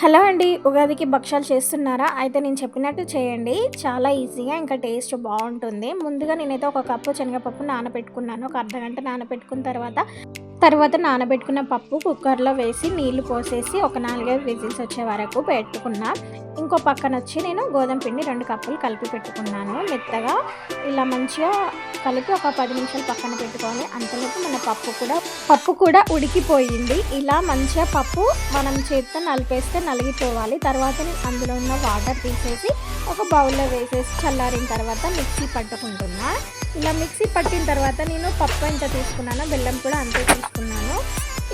Hello అండి ఉగాదికి భక్షాలు చేస్తున్నారా? అయితే నేను చెప్పినట్టు చేయండి. చాలా ఈజీగా ఇంకా టేస్ట్ బాగుంటుంది. ముందుగా నేనైతే ఒక కప్పు శనగపప్పు నానబెట్టుకున్నాను. ఒక అర్ధ గంట నానబెట్టుకున్న తర్వాత తర్వాత నానబెట్టుకున్న పప్పు కుక్కర్లో వేసి నీళ్ళు పోసేసి ఒక నాలుగైదు విజిల్స్ వచ్చే వరకు పెట్టుకున్నా. ఇంకో పక్కన వచ్చి నేను గోధుమ పిండి రెండు కప్పులు కలిపి పెట్టుకున్నాను. మెత్తగా ఇలా మంచిగా కలిపి ఒక పది నిమిషాలు పక్కన పెట్టుకొని అంతలోపు మన పప్పు కూడా పప్పు కూడా ఉడికిపోయింది. ఇలా మంచిగా పప్పు మనం చేతితో నలిపేస్తే నలిగిపోవాలి. తర్వాత అందులో ఉన్న వాటర్ తీసేసి ఒక బౌల్లో వేసేసి చల్లారిన తర్వాత మిక్సీ పట్టుకుంటున్నా. ఇలా మిక్సీ పట్టిన తర్వాత నేను పప్పు ఎంత తీసుకున్నానో బెల్లం కూడా అంతే తీసుకున్నాను.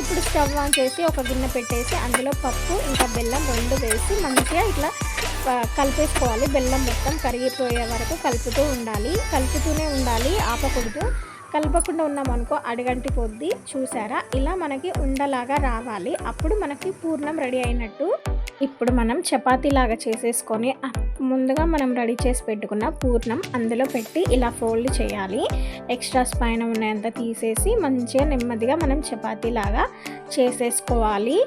ఇప్పుడు స్టవ్ ఆన్ చేసి ఒక గిన్నె పెట్టేసి అందులో పప్పు ఇంకా బెల్లం రెండు వేసి మంచిగా ఇట్లా కలిపేసుకోవాలి. బెల్లం మొత్తం కరిగిపోయే వరకు కలుపుతూ ఉండాలి. కలుపుతూనే ఉండాలి ఆపకూడదు. కలపకుండా ఉన్నామనుకో అడగంటి కొద్దీ చూసారా? ఇలా మనకి ఉండలాగా రావాలి. అప్పుడు మనకి పూర్ణం రెడీ అయినట్టు ఇప్పుడు మనం చపాతీ లాగా చేసేసుకొని ముందుగా మనం రెడీ చేసి పెట్టుకున్న పూర్ణం అందులో పెట్టి ఇలా ఫోల్డ్ చేయాలి. ఎక్స్ట్రాస్ పైన ఉన్నంత తీసేసి మంచిగా నెమ్మదిగా మనం చపాతీ లాగా చేసేసుకోవాలి.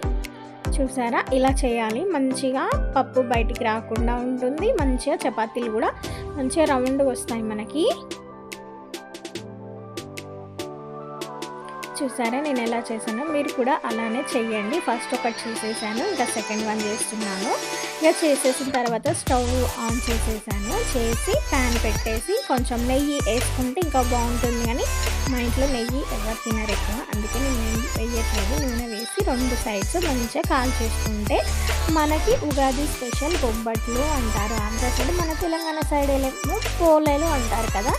చూసారా? ఇలా చేయాలి. మంచిగా పప్పు బయటికి రాకుండా ఉంటుంది. మంచిగా చపాతీలు కూడా మంచిగా రౌండ్ వస్తాయి మనకి. చూసారా? నేను ఎలా చేశానో మీరు కూడా అలానే చేయండి ఫస్ట్ ఒకటి చేసేసాను ఇంకా సెకండ్ వన్ చేస్తున్నాను. ఇక చేసేసిన తర్వాత స్టవ్ ఆన్ చేసేసాను. చేసి ప్యాన్ పెట్టేసి కొంచెం నెయ్యి వేసుకుంటే ఇంకా బాగుంటుంది కానీ మా ఇంట్లో నెయ్యి ఎవరు తినరు ఎక్కువ. అందుకే నేను నెయ్యి వేయట్లేదు. నూనె వేసి రెండు సైడ్స్ మంచిగా కాల్ చేసుకుంటే మనకి ఉగాది స్పెషల్ బొబ్బట్లు అంటారు. ఆంధ్ర సైడ్ మన తెలంగాణ సైడ్ ఏమో పోలేలు అంటారు కదా.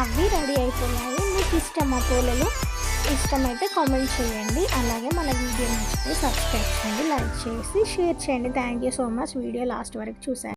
అవి రెడీ అయిపోయాయి. మీకు ఇష్టమా పోలేలు? ఇష్టమైతే కామెంట్ చేయండి. అలాగే మన వీడియో నచ్చితే సబ్స్క్రైబ్ చేయండి లైక్ చేసి షేర్ చేయండి. Thank you so much video last వరకు చూసాను